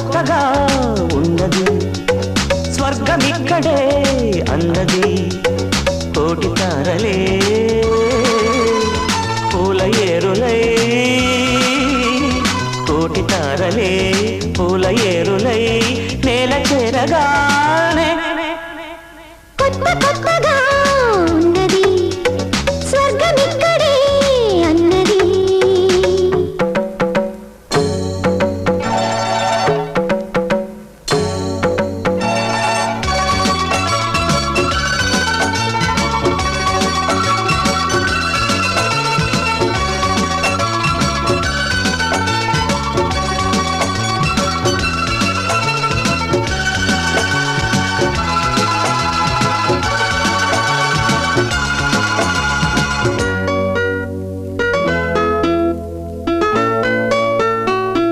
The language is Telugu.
చక్కగా ఉన్నది. స్వర్గమిక్కడే అందది. కోటి తారలే పూల ఏరులై. కోటి తారలే పూల ఏరులై నేల చేరగానే.